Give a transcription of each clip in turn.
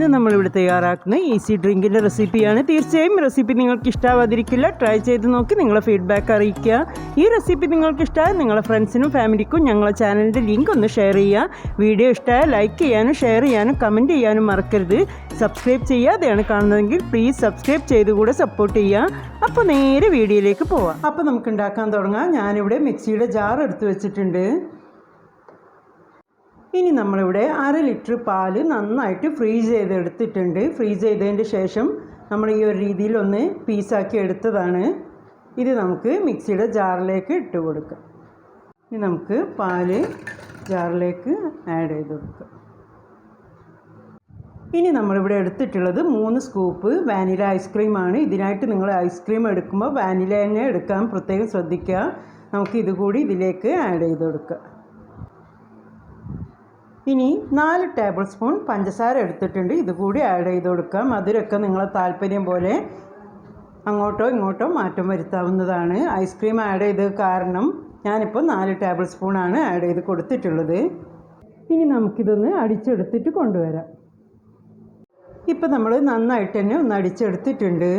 ഇന്ന് നമ്മളിവിടെ തയ്യാറാക്കുന്ന ഈസി ഡ്രിങ്കിന്റെ റെസിപ്പിയാണ് തീർച്ചയായും റെസിപ്പി നിങ്ങൾക്ക് ഇഷ്ടാവാതിരിക്കില്ല ട്രൈ ചെയ്ത് നോക്കി നിങ്ങളെ ഫീഡ്ബാക്ക് അറിയിക്കുക. ഈ റെസിപ്പി നിങ്ങൾക്ക് ഇഷ്ടമായ നിങ്ങളെ ഫ്രണ്ട്സിനും ഫാമിലിക്കും ഞങ്ങളെ ചാനലിന്റെ ലിങ്ക് ഒന്ന് ഷെയർ ചെയ്യുക. വീഡിയോ ഇഷ്ടമായ ലൈക്ക് ചെയ്യാനും ഷെയർ ചെയ്യാനും കമന്റ് ചെയ്യാനും മറക്കരുത്. സബ്സ്ക്രൈബ് ചെയ്യാതെയാണ് കാണുന്നതെങ്കിൽ പ്ലീസ് സബ്സ്ക്രൈബ് ചെയ്തുകൂടെ സപ്പോർട്ട് ചെയ്യുക. അപ്പോൾ നേരെ വീഡിയോയിലേക്ക് പോവാം. അപ്പോൾ നമുക്ക് ഉണ്ടാക്കാൻ തുടങ്ങാം. ഞാനിവിടെ മിക്സിയുടെ ജാർ എടുത്തു വെച്ചിട്ടുണ്ട്. ഇനി നമ്മളിവിടെ അര ലിറ്റർ പാൽ നന്നായിട്ട് ഫ്രീസ് ചെയ്തെടുത്തിട്ടുണ്ട്. ഫ്രീസ് ചെയ്തതിന്റെ ശേഷം നമ്മൾ ഈ ഒരു രീതിയിൽ ഒന്ന് പീസാക്കി എടുത്തതാണ്. ഇത് നമുക്ക് മിക്സിയുടെ ജാറിലേക്ക് ഇട്ട് കൊടുക്കാം. ഇനി നമുക്ക് പാൽ ജാറിലേക്ക് ആഡ് ചെയ്ത് കൊടുക്കാം. ഇനി നമ്മളിവിടെ എടുത്തിട്ടുള്ളത് മൂന്ന് സ്കൂപ്പ് വാനില ഐസ്ക്രീമാണ് ഇതിനായിട്ട് നിങ്ങൾ ഐസ്ക്രീം എടുക്കുമ്പോൾ വാനില തന്നെ എടുക്കാൻ പ്രത്യേകം ശ്രദ്ധിക്കുക. നമുക്ക് ഇതുകൂടി ഇതിലേക്ക് ആഡ് ചെയ്ത് കൊടുക്കാം. ഇനി നാല് ടേബിൾ സ്പൂൺ പഞ്ചസാര എടുത്തിട്ടുണ്ട്. ഇതുകൂടി ആഡ് ചെയ്ത് കൊടുക്കാം. മധുരമൊക്കെ നിങ്ങളെ താല്പര്യം പോലെ അങ്ങോട്ടോ ഇങ്ങോട്ടോ മാറ്റം വരുത്താവുന്നതാണ്. ഐസ്ക്രീം ആഡ് ചെയ്ത് കാരണം ഞാനിപ്പോൾ നാല് ടേബിൾ സ്പൂണാണ് ആഡ് ചെയ്ത് കൊടുത്തിട്ടുള്ളത്. ഇനി നമുക്കിതൊന്ന് അടിച്ചെടുത്തിട്ട് കൊണ്ടുവരാം. ഇപ്പം നമ്മൾ നന്നായിട്ട് തന്നെ ഒന്ന് അടിച്ചെടുത്തിട്ടുണ്ട്.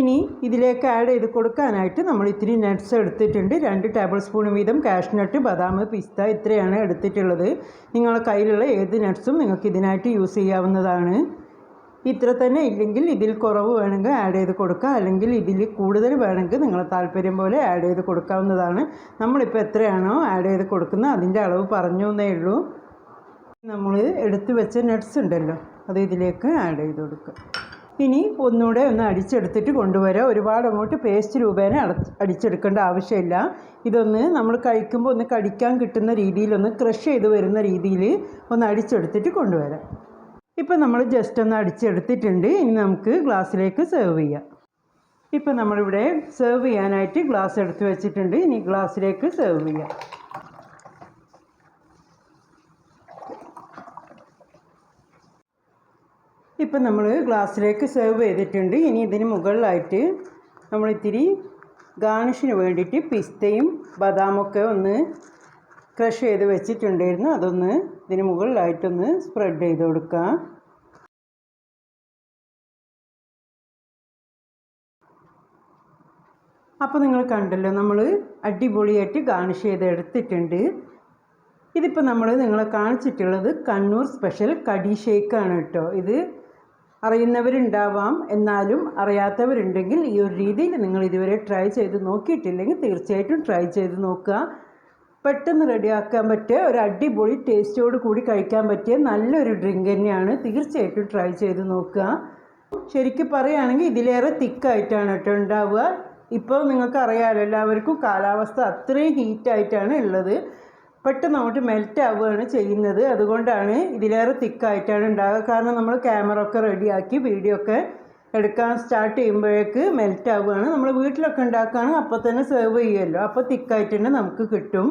ഇനി ഇതിലേക്ക് ആഡ് ചെയ്ത് കൊടുക്കാനായിട്ട് നമ്മൾ ഇത്തിരി നട്ട്സ് എടുത്തിട്ടുണ്ട്. രണ്ട് ടേബിൾ സ്പൂൺ വീതം കാഷ്നട്ട് ബദാം പിസ്ത ഇത്രയാണ് എടുത്തിട്ടുള്ളത്. നിങ്ങളുടെ കയ്യിലുള്ള ഏത് നട്ട്സും നിങ്ങൾക്ക് ഇതിനായിട്ട് യൂസ് ചെയ്യാവുന്നതാണ്. ഇത്ര തന്നെ ഇല്ലെങ്കിൽ ഇതിൽ കുറവ് വേണമെങ്കിൽ ആഡ് ചെയ്ത് കൊടുക്കുക. അല്ലെങ്കിൽ ഇതിൽ കൂടുതൽ വേണമെങ്കിൽ നിങ്ങളെ താല്പര്യം പോലെ ആഡ് ചെയ്ത് കൊടുക്കാവുന്നതാണ്. നമ്മളിപ്പോൾ എത്രയാണോ ആഡ് ചെയ്ത് കൊടുക്കുന്നത് അതിന്റെ അളവ് പറഞ്ഞു എന്നേ ഉള്ളൂ. നമ്മൾ എടുത്തു വെച്ച നട്ട്സ് ഉണ്ടല്ലോ അത് ഇതിലേക്ക് ആഡ് ചെയ്ത് കൊടുക്കുക. ഇനി ഒന്നുകൂടെ ഒന്ന് അടിച്ചെടുത്തിട്ട് കൊണ്ടുവരാം. ഒരുപാട് അങ്ങോട്ട് പേസ്റ്റ് രൂപേണ അടിച്ചെടുക്കേണ്ട ആവശ്യമില്ല. ഇതൊന്ന് നമ്മൾ കഴിക്കുമ്പോൾ ഒന്ന് കടിക്കാൻ കിട്ടുന്ന രീതിയിലൊന്ന് ക്രഷ് ചെയ്ത് വരുന്ന രീതിയിൽ ഒന്ന് അടിച്ചെടുത്തിട്ട് കൊണ്ടുവരാം. ഇപ്പം നമ്മൾ ജസ്റ്റ് ഒന്ന് അടിച്ചെടുത്തിട്ടുണ്ട്. ഇനി നമുക്ക് ഗ്ലാസ്സിലേക്ക് സെർവ് ചെയ്യാം. ഇപ്പം നമ്മളിവിടെ സെർവ് ചെയ്യാനായിട്ട് ഗ്ലാസ് എടുത്ത് വെച്ചിട്ടുണ്ട്. ഇനി ഗ്ലാസ്സിലേക്ക് സെർവ് ചെയ്യാം. ഇപ്പം നമ്മൾ ഗ്ലാസ്സിലേക്ക് സെർവ് ചെയ്തിട്ടുണ്ട്. ഇനി ഇതിന് മുകളിലായിട്ട് നമ്മൾ ഇത്തിരി ഗാർണിഷിന് വേണ്ടിയിട്ട് പിസ്തയും ബദാമൊക്കെ ഒന്ന് ക്രഷ് ചെയ്ത് വെച്ചിട്ടുണ്ടായിരുന്നു. അതൊന്ന് ഇതിന് മുകളിലായിട്ടൊന്ന് സ്പ്രെഡ് ചെയ്ത് കൊടുക്കാം. അപ്പോൾ നിങ്ങൾ കണ്ടല്ലോ നമ്മൾ അടിപൊളിയായിട്ട് ഗാർണിഷ് ചെയ്ത് എടുത്തിട്ടുണ്ട്. ഇതിപ്പോൾ നമ്മൾ നിങ്ങളെ കാണിച്ചിട്ടുള്ളത് കണ്ണൂർ സ്പെഷ്യൽ കടി ഷേക്കാണ് കേട്ടോ. ഇത് അറിയുന്നവരുണ്ടാവാം എന്നാലും അറിയാത്തവരുണ്ടെങ്കിൽ ഈ ഒരു രീതിയിൽ നിങ്ങൾ ഇതുവരെ ട്രൈ ചെയ്ത് നോക്കിയിട്ടില്ലെങ്കിൽ തീർച്ചയായിട്ടും ട്രൈ ചെയ്ത് നോക്കുക. പെട്ടെന്ന് റെഡിയാക്കാൻ പറ്റിയ ഒരു അടിപൊളി ടേസ്റ്റോട് കൂടി കഴിക്കാൻ പറ്റിയ നല്ലൊരു ഡ്രിങ്ക് തന്നെയാണ് തീർച്ചയായിട്ടും ട്രൈ ചെയ്ത് നോക്കുക. ശരിക്കും പറയുകയാണെങ്കിൽ ഇതിലേറെ തിക്കായിട്ടാണ് കേട്ടോ ഉണ്ടാവുക. ഇപ്പോൾ നിങ്ങൾക്ക് അറിയാമല്ലോ എല്ലാവർക്കും കാലാവസ്ഥ അത്രയും ഹീറ്റായിട്ടാണ് ഉള്ളത്. പെട്ടെന്ന് അങ്ങോട്ട് മെൽറ്റ് ആവുകയാണ് ചെയ്യുന്നത്. അതുകൊണ്ടാണ് ഇതിലേറെ തിക്കായിട്ടാണ് ഉണ്ടാകുക കാരണം നമ്മൾ ക്യാമറ ഒക്കെ റെഡിയാക്കി വീഡിയോ ഒക്കെ എടുക്കാൻ സ്റ്റാർട്ട് ചെയ്യുമ്പോഴേക്ക് മെൽറ്റ് ആവുകയാണ്. നമ്മൾ വീട്ടിലൊക്കെ ഉണ്ടാക്കുകയാണെങ്കിൽ അപ്പോൾ തന്നെ സെർവ് ചെയ്യുമല്ലോ. അപ്പോൾ തിക്കായിട്ട് തന്നെ നമുക്ക് കിട്ടും.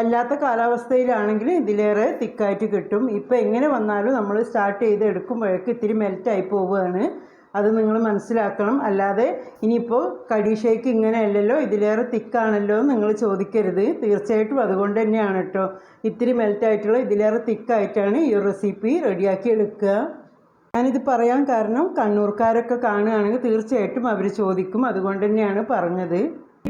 അല്ലാത്ത കാലാവസ്ഥയിലാണെങ്കിൽ ഇതിലേറെ തിക്കായിട്ട് കിട്ടും. ഇപ്പോൾ എങ്ങനെ വന്നാലും നമ്മൾ സ്റ്റാർട്ട് ചെയ്ത് എടുക്കുമ്പോഴേക്ക് ഇത്തിരി മെൽറ്റായി പോവുകയാണ്. അത് നിങ്ങൾ മനസ്സിലാക്കണം. അല്ലാതെ ഇനിയിപ്പോൾ കടി ഇങ്ങനെയല്ലല്ലോ ഇതിലേറെ തിക്കാണല്ലോ നിങ്ങൾ ചോദിക്കരുത്. തീർച്ചയായിട്ടും അതുകൊണ്ട് തന്നെയാണ് കേട്ടോ. ഇത്തിരി മെൽറ്റായിട്ടുള്ള ഇതിലേറെ തിക്കായിട്ടാണ് ഈ റെസിപ്പി റെഡിയാക്കി എടുക്കുക. ഞാനിത് പറയാൻ കാരണം കണ്ണൂർക്കാരൊക്കെ കാണുകയാണെങ്കിൽ തീർച്ചയായിട്ടും അവർ ചോദിക്കും. അതുകൊണ്ട് തന്നെയാണ് പറഞ്ഞത്.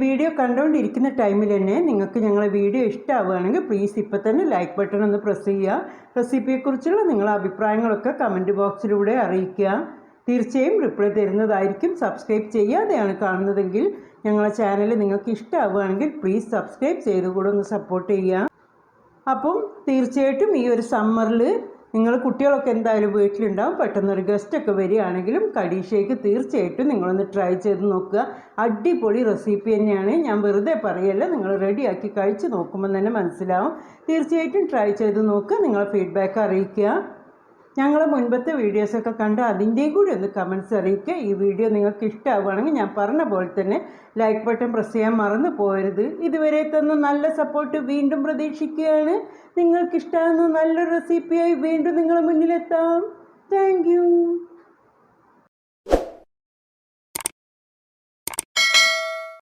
വീഡിയോ കണ്ടുകൊണ്ടിരിക്കുന്ന ടൈമിൽ തന്നെ നിങ്ങൾക്ക് ഞങ്ങളെ വീഡിയോ ഇഷ്ടമാവുകയാണെങ്കിൽ പ്ലീസ് ഇപ്പോൾ തന്നെ ലൈക്ക് ബട്ടൺ ഒന്ന് പ്രസ് ചെയ്യുക. റെസിപ്പിയെക്കുറിച്ചുള്ള നിങ്ങളുടെ അഭിപ്രായങ്ങളൊക്കെ കമന്റ് ബോക്സിലൂടെ അറിയിക്കുക. തീർച്ചയായും റിപ്ലൈ തരുന്നതായിരിക്കും. സബ്സ്ക്രൈബ് ചെയ്യാതെയാണ് കാണുന്നതെങ്കിൽ ഞങ്ങളെ ചാനൽ നിങ്ങൾക്ക് ഇഷ്ടമാവുകയാണെങ്കിൽ പ്ലീസ് സബ്സ്ക്രൈബ് ചെയ്ത് കൂടെ ഒന്ന് സപ്പോർട്ട് ചെയ്യുക. അപ്പം തീർച്ചയായിട്ടും ഈ ഒരു സമ്മറിൽ നിങ്ങൾ കുട്ടികളൊക്കെ എന്തായാലും വീട്ടിലുണ്ടാവും. പെട്ടെന്നൊരു ഗസ്റ്റൊക്കെ വരികയാണെങ്കിലും കടീഷയ്ക്ക് തീർച്ചയായിട്ടും നിങ്ങളൊന്ന് ട്രൈ ചെയ്ത് നോക്കുക. അടിപൊളി റെസിപ്പി തന്നെയാണ്. ഞാൻ വെറുതെ പറയല്ല നിങ്ങൾ റെഡിയാക്കി കഴിച്ച് നോക്കുമ്പോൾ തന്നെ മനസ്സിലാവും. തീർച്ചയായിട്ടും ട്രൈ ചെയ്ത് നോക്കുക നിങ്ങളെ ഫീഡ്ബാക്ക് അറിയിക്കുക. ഞങ്ങൾ മുൻപത്തെ വീഡിയോസൊക്കെ കണ്ട് അതിന്റെയും കൂടി ഒന്ന് കമൻസ് അറിയിക്കുക. ഈ വീഡിയോ നിങ്ങൾക്ക് ഇഷ്ടമാവുകയാണെങ്കിൽ ഞാൻ പറഞ്ഞ പോലെ തന്നെ ലൈക്ക് ബട്ടൺ പ്രസ് ചെയ്യാൻ മറന്നു പോകരുത്. ഇതുവരെ തന്ന നല്ല സപ്പോർട്ട് വീണ്ടും പ്രതീക്ഷിക്കുകയാണ്. നിങ്ങൾക്കിഷ്ടമാകുന്ന നല്ലൊരു റെസിപ്പിയായി വീണ്ടും നിങ്ങളുടെ മുന്നിലെത്താം. താങ്ക്